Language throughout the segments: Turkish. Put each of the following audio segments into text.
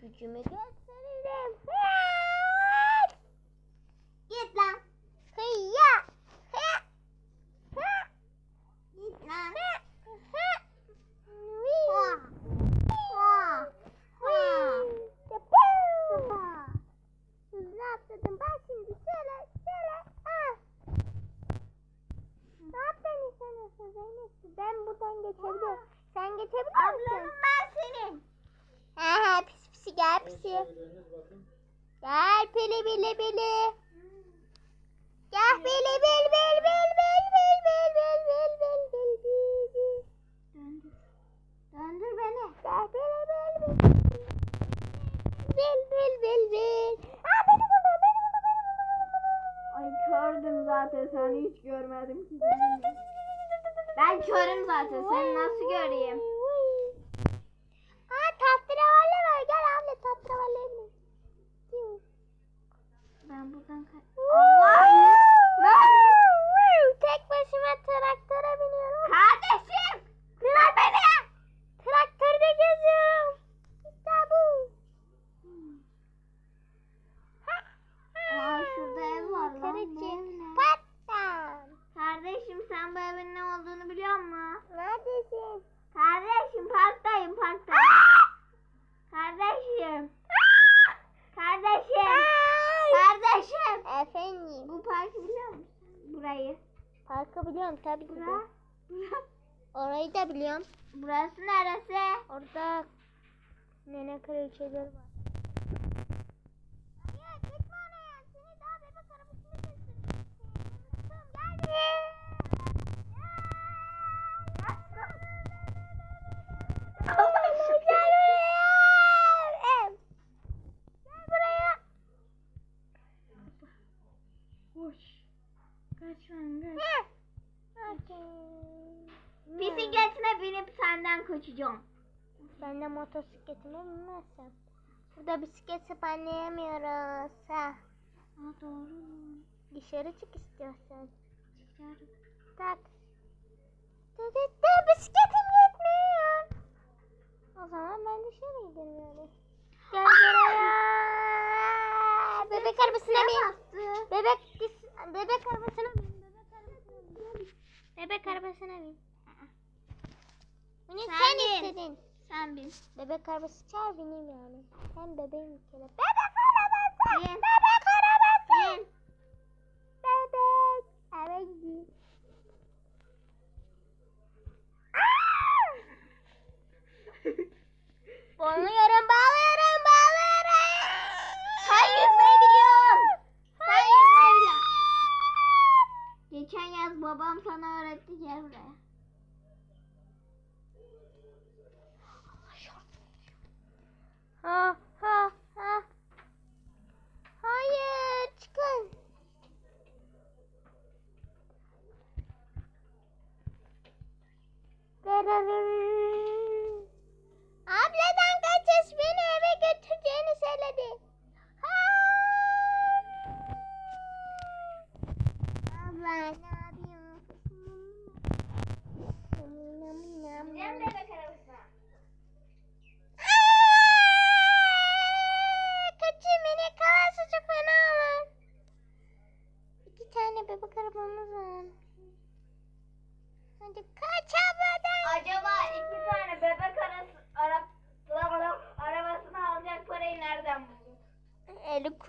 gücümü gör. Görmedim ki. Ben körüm zaten seni nasıl göreyim? Aa tatlavalle var gel abla tatlavalle bin. Ben buradan kaç... Allah! Ne? Tek başıma traktöre biniyorum. Kardeşim! Bırak beni! Traktörde geziyorum. İşte bu. Aa şurada ev var lan. Bu ev Karıcığım. ne? Patlam. Kardeşim sen bu evin ne olduğunu biliyor musun? Neredesin? Kardeşim parktayım parkta. Kardeşim. Kardeşim. Kardeşim. Efendim. Bu parkı biliyor musun? Burayı. Parkı biliyorum tabii ki. Bura. Orayı da biliyorum. Burası neresi? Orada nene kraliçeleri var. Hayır gitme oraya. Seni daha bebek arabasını götürürüm. Gel buraya. Gel buraya. Hoş. Kaç lan kaç. Okey. Bisikletine binip senden kaçacağım. Ben de motosikletime binmezsem. Burada bisiklet sepanlayamıyoruz. Ha. Aa doğru. Dışarı çık istiyorsan. Çıkarım. Tak. Dı, bisikletim yetmiyor. O zaman ben dışarı giderim yani. Gel buraya. Bebek arabasına bin. Bebek bebek arabasına bin. Bebek arabasına bin. Bebek arabasına bin. Bin. Sen bin. Bebek arabası çağır bineyim yani. Sen bebeğim bir kere. Bebek arabası. Bebek arabası. another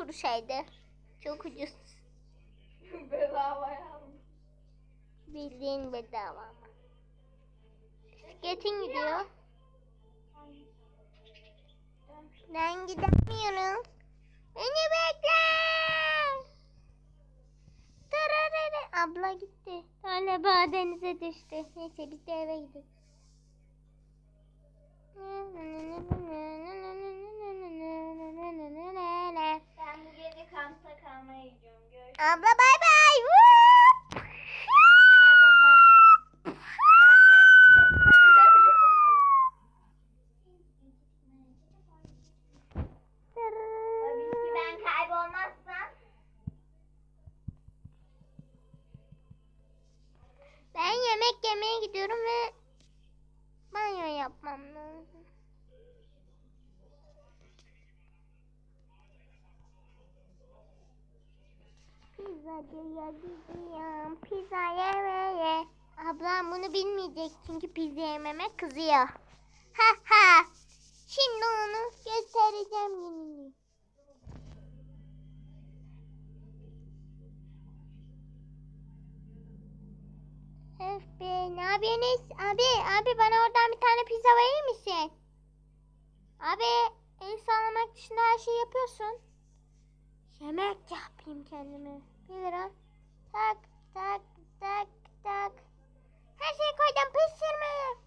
50 kuruşaydı. Çok ucuz. Bedavaya aldım. Bildiğin bedava ama. Bisikletin gidiyor. Ben gidemiyorum. Beni bekle. Tararara. Abla gitti. Galiba denize düştü. Neyse biz de eve gidelim. Ben bu gece kampta kalmaya gidiyorum. Görüşürüz. Abla bay bay. Woo! Tabii ki ben kaybolmazsam. Ben yemek yemeye gidiyorum ve banyo yapmam lazım. Pizzacıya gidiyorum. Pizza yemeye. Ablam bunu bilmeyecek çünkü pizza yememe kızıyor. Ha ha. Şimdi onu göstereceğim gününü. Öf be ne yapıyorsunuz? Abi abi bana oradan bir tane pizza verir misin? Abi el sallamak dışında her şeyi yapıyorsun. Yapayım kendime. Bir lira. Tak tak tak tak. Her şeyi koydum pişirme.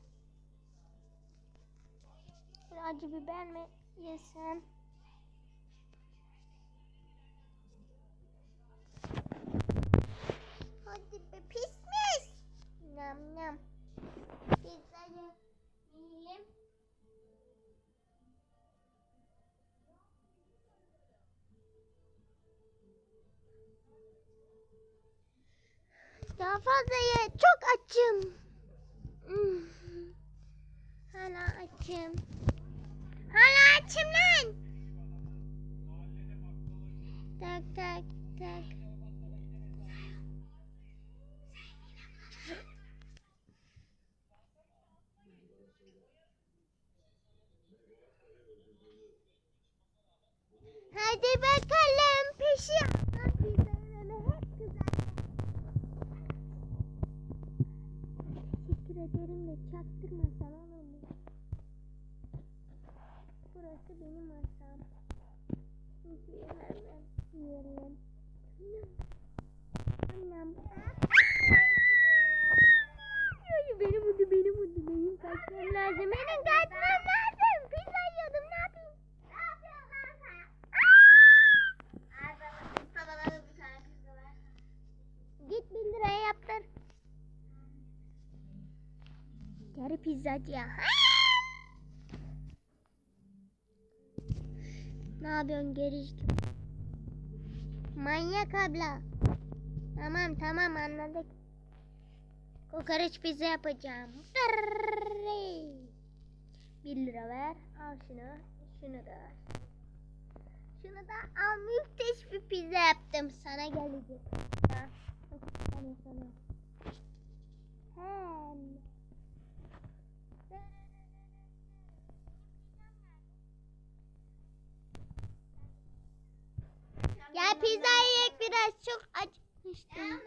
Bir acı biber mi yesem? Hadi be pişmiş. Nam nam. Pizzayı Daha fazla ye. Çok açım. Hmm. Hala açım. Hala açım lan. Tak tak tak. Hadi bakalım pişiyor. Ederim de çaktırmasan olur? Burası benim masam. Şimdi hemen yiyelim. Annem. Ay Geri pizzacıya. ne yapıyorsun geriştim? Manyak abla. Tamam tamam anladık. Kokoreç pizza yapacağım. Bir lira ver. Al şunu. Şunu da ver. Şunu da al. Müthiş bir pizza yaptım. Sana gelecek. Ha. Hem. Pizza yiyek biraz çok acıkmıştım.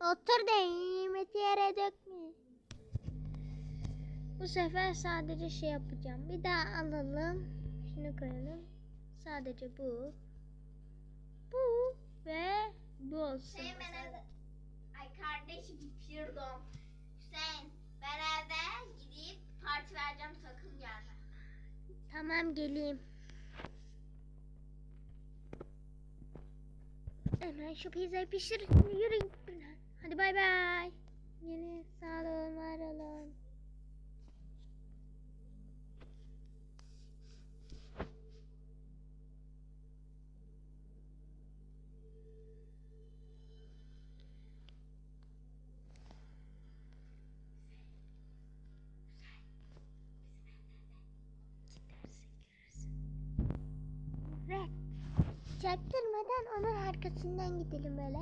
Otur da yemeti yere dökme. Bu sefer sadece şey yapacağım. Bir daha alalım. Şunu koyalım. Sadece bu. Bu ve bu olsun. Hüseyin ben. Ay kardeşim pardon. Hüseyin ben evde gidip parti vereceğim sakın gelme. Tamam geleyim. Hemen şu pizzayı pişir. Yürü. Hadi bay bay. Yine sağ olun, var olun. Çaktırmadan onun arkasından gidelim böyle.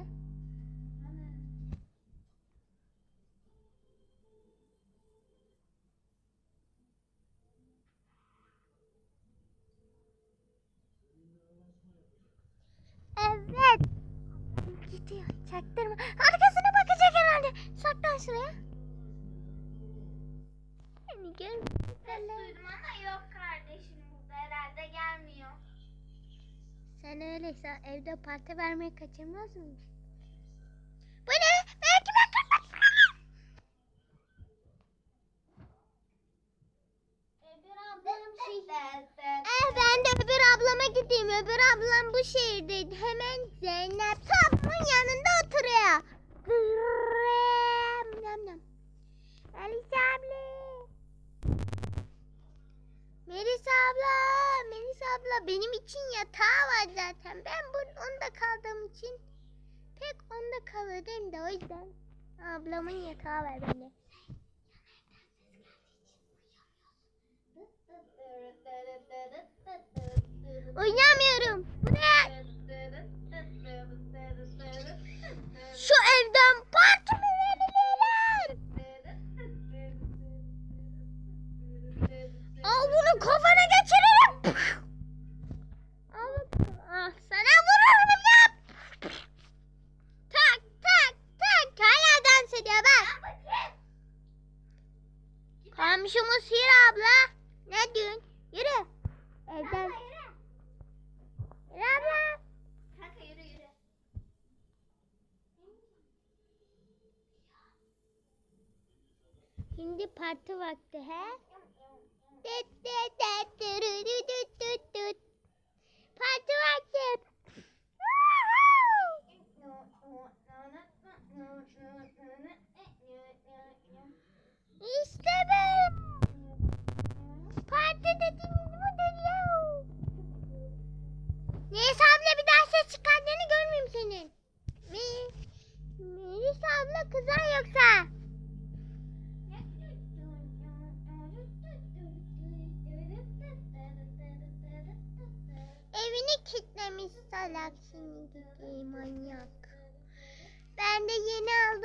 Sen öyleyse evde parti vermeye kaçırmaz mıyız? Bu ne? Belki ben Öbür ablanın şey... Eh ben de öbür ablama gideyim. Öbür ablam bu şehirde. Hemen Zeynep Sabun'un yanında Melis abla, Melis abla benim için yatağı var zaten. Ben bu onda kaldığım için pek onda kalırım da o yüzden ablamın yatağı var bende. Oynamıyorum. abla. Ne diyorsun? Yürü. Evden. Abla, yürü. yürü abla. Kanka yürü yürü. Şimdi parti vakti he? Parti vakti.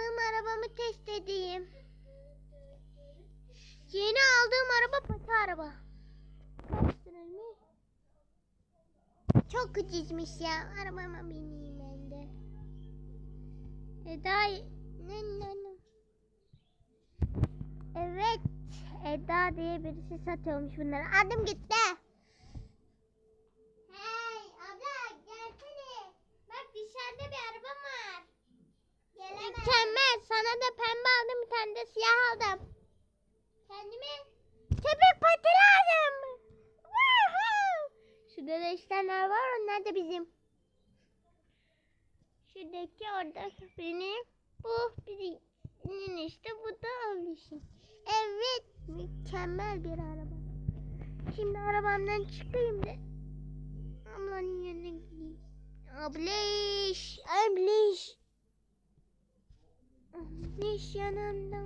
Aldığım arabamı test edeyim. Yeni aldığım araba pati araba. Çok ucuzmuş ya. Arabama bineyim ben de. Eda... Ne, ne, ne? Evet. Eda diye birisi satıyormuş bunları. Adım gitti. Mükemmel. Sana da pembe aldım bir tane de siyah aldım. Kendime köpek lazım. Woohoo! Şurada da işlemler var onlar da bizim. Şuradaki orada benim. Bu birinin işte bu da Alişin. Evet mükemmel bir araba. Şimdi arabamdan çıkayım da ablanın yanına gideyim. Abliş, abliş. Abliş yanımda.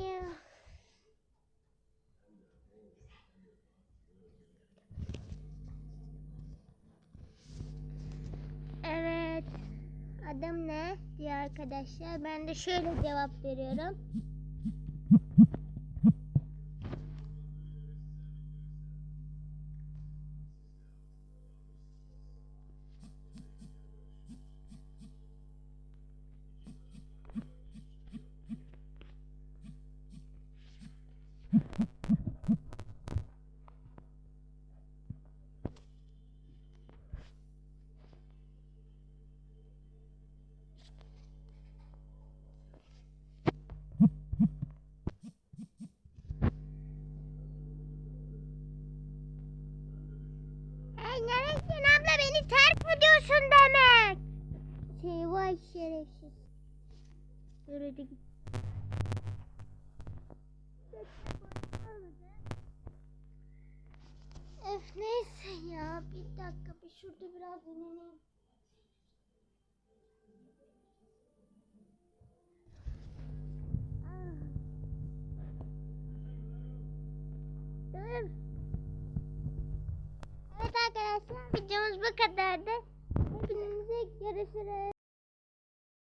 Ya. Evet. Adım ne diye arkadaşlar. Ben de şöyle cevap veriyorum. Beni terk mi diyorsun demek? Şey vay şerefsiz. Yürüdü git. Öf neyse ya bir dakika bir şurada biraz dinleneyim. Arkadaşlar videomuz bu kadardı. Hepinize görüşürüz.